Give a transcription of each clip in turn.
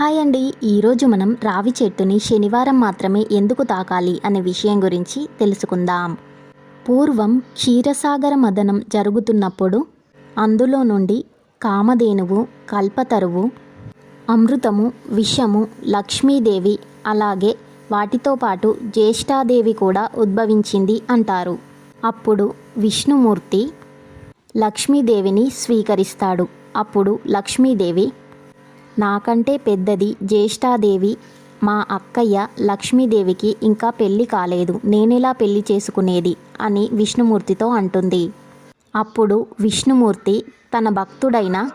Hi అండి ఈరోజు మనం రావి చెట్టుని శనివారం మాత్రమే ఎందుకు తాకాలి అనే విషయం గురించి తెలుసుకుందాం. పూర్వం క్షీరసాగర మదనం జరుగుతున్నప్పుడు అందులో నుండి కామధేనువు కల్పతరువు అమృతము విషము లక్ష్మీదేవి అలాగే వాటితో పాటు జ్యేష్ఠాదేవి కూడా ఉద్భవించింది అంటారు. అప్పుడు విష్ణుమూర్తి లక్ష్మీదేవిని స్వీకరిస్తాడు. అప్పుడు లక్ష్మీదేవి నాకంటే పెద్దది జ్యేష్ఠాదేవి మా అక్కయ్య లక్ష్మీదేవికి ఇంకా పెళ్ళి కాలేదు. నేనెలా పెళ్ళి చేసుకునేది? అని విష్ణుమూర్తితో అంటుంది. అప్పుడు విష్ణుమూర్తి తన భక్తుడైన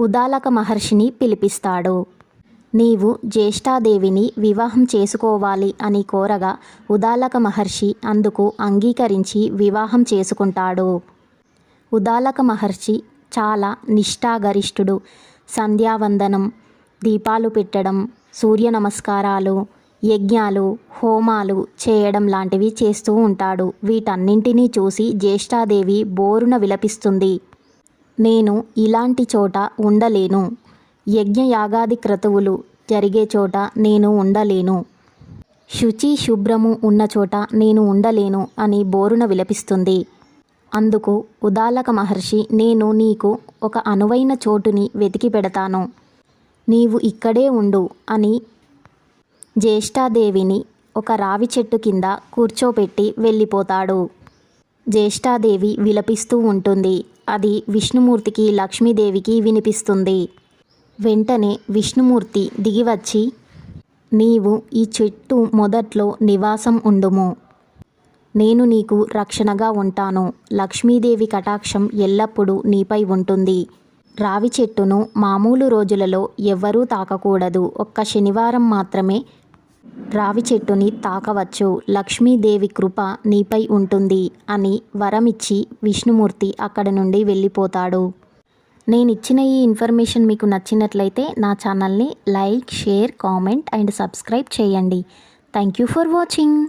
ఉదాలక మహర్షిని పిలిపిస్తాడు. నీవు జ్యేష్ఠాదేవిని వివాహం చేసుకోవాలి అని కోరగా ఉదాలక మహర్షి అందుకు అంగీకరించి వివాహం చేసుకుంటాడు. ఉదాలక మహర్షి చాలా నిష్ఠాగరిష్ఠుడు. సంధ్యావందనం దీపాలు పెట్టడం సూర్య నమస్కారాలు యజ్ఞాలు హోమాలు చేయడం లాంటివి చేస్తూ ఉంటాడు. వీటన్నింటినీ చూసి జ్యేష్ఠాదేవి బోరున విలపిస్తుంది. నేను ఇలాంటి చోట ఉండలేను. యజ్ఞయాగాది క్రతువులు జరిగే చోట నేను ఉండలేను. శుచి శుభ్రము ఉన్న చోట నేను ఉండలేను అని బోరున విలపిస్తుంది. అందుకు ఉదాలక మహర్షి నేను నీకు ఒక అనువైన చోటుని వెతికి పెడతాను. నీవు ఇక్కడే ఉండు అని జ్యేష్ఠాదేవిని ఒక రావి చెట్టు కింద కూర్చోపెట్టి వెళ్ళిపోతాడు. జ్యేష్ఠాదేవి విలపిస్తూ ఉంటుంది. అది విష్ణుమూర్తికి లక్ష్మీదేవికి వినిపిస్తుంది. వెంటనే విష్ణుమూర్తి దిగివచ్చి నీవు ఈ చెట్టు మొదట్లో నివాసం ఉండుము. నేను నీకు రక్షణగా ఉంటాను. లక్ష్మీదేవి కటాక్షం ఎల్లప్పుడూ నీపై ఉంటుంది. రావి చెట్టును మామూలు రోజులలో ఎవ్వరూ తాకకూడదు. ఒక్క శనివారం మాత్రమే రావి చెట్టుని తాకవచ్చు. లక్ష్మీదేవి కృప నీపై ఉంటుంది అని వరమిచ్చి విష్ణుమూర్తి అక్కడ నుండి వెళ్ళిపోతాడు. నేను ఇచ్చిన ఈ ఇన్ఫర్మేషన్ మీకు నచ్చినట్లయితే నా ఛానల్ని like share comment and subscribe చేయండి. Thank you for watching.